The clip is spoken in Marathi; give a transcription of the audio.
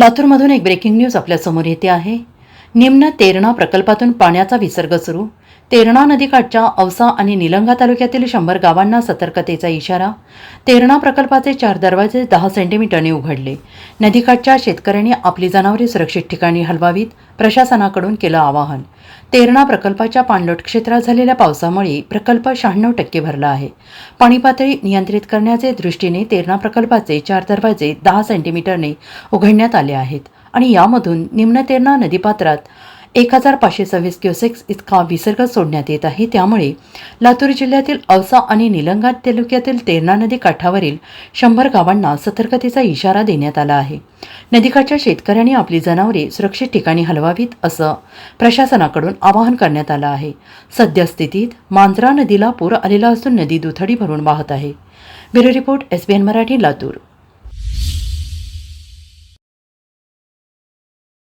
लातूरमधून एक ब्रेकिंग न्यूज आपल्यासमोर येते आहे. निम्न तेरणा प्रकल्पातून पाण्याचा विसर्ग सुरू. तेरणा नदीकाठच्या औसा आणि निलंगा तालुक्यातील शंभर गावांना सतर्कतेचा इशारा. तेरणा प्रकल्पाचे चार दरवाजे दहा सेंटीमीटरने उघडले. नदीकाठच्या शेतकऱ्यांनी आपली जनावरे सुरक्षित ठिकाणी हलवावीत प्रशासनाकडून केलं आवाहन. तेरणा प्रकल्पाच्या पाणलोट क्षेत्रात झालेल्या पावसामुळे प्रकल्प शहाण्णव टक्के भरला आहे. पाणी पातळी नियंत्रित करण्याचे दृष्टीने तेरणा प्रकल्पाचे चार दरवाजे दहा सेंटीमीटरने उघडण्यात आले आहेत आणि यामधून निम्न तेरणा नदीपात्रात एक हजार पाचशे सव्वीस क्युसेक्स इतका विसर्ग सोडण्यात येत आहे. त्यामुळे लातूर जिल्ह्यातील औसा आणि निलंगा तालुक्यातील तेरणा नदी काठावरील शंभर गावांना सतर्कतेचा इशारा देण्यात आला आहे. नदीकाठच्या शेतकऱ्यांनी आपली जनावरे सुरक्षित ठिकाणी हलवावीत असं प्रशासनाकडून आवाहन करण्यात आलं आहे. सद्यस्थितीत मांजरा नदीला पूर आलेला असून नदी दुथडी भरून वाहत आहे. Bureau report S N Marathi Latur.